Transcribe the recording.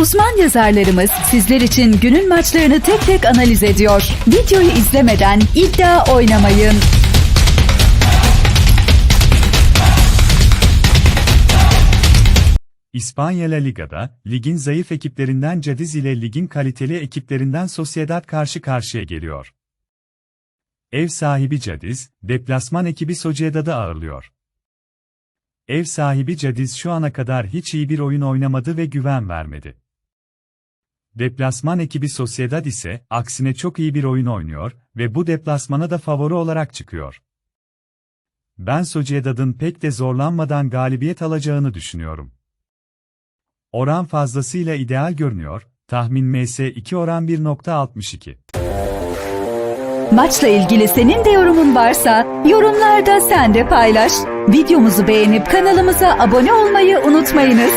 Uzman yazarlarımız sizler için günün maçlarını tek tek analiz ediyor. Videoyu izlemeden iddia oynamayın. İspanya La Liga'da, ligin zayıf ekiplerinden Cadiz ile ligin kaliteli ekiplerinden Sociedad karşı karşıya geliyor. Ev sahibi Cadiz, deplasman ekibi Sociedad'ı ağırlıyor. Ev sahibi Cadiz şu ana kadar hiç iyi bir oyun oynamadı ve güven vermedi. Deplasman ekibi Sociedad ise aksine çok iyi bir oyun oynuyor ve bu deplasmana da favori olarak çıkıyor. Ben Sociedad'ın pek de zorlanmadan galibiyet alacağını düşünüyorum. Oran fazlasıyla ideal görünüyor, tahmin MS2 oran 1.62. Maçla ilgili senin de yorumun varsa yorumlarda sen de paylaş. Videomuzu beğenip kanalımıza abone olmayı unutmayınız.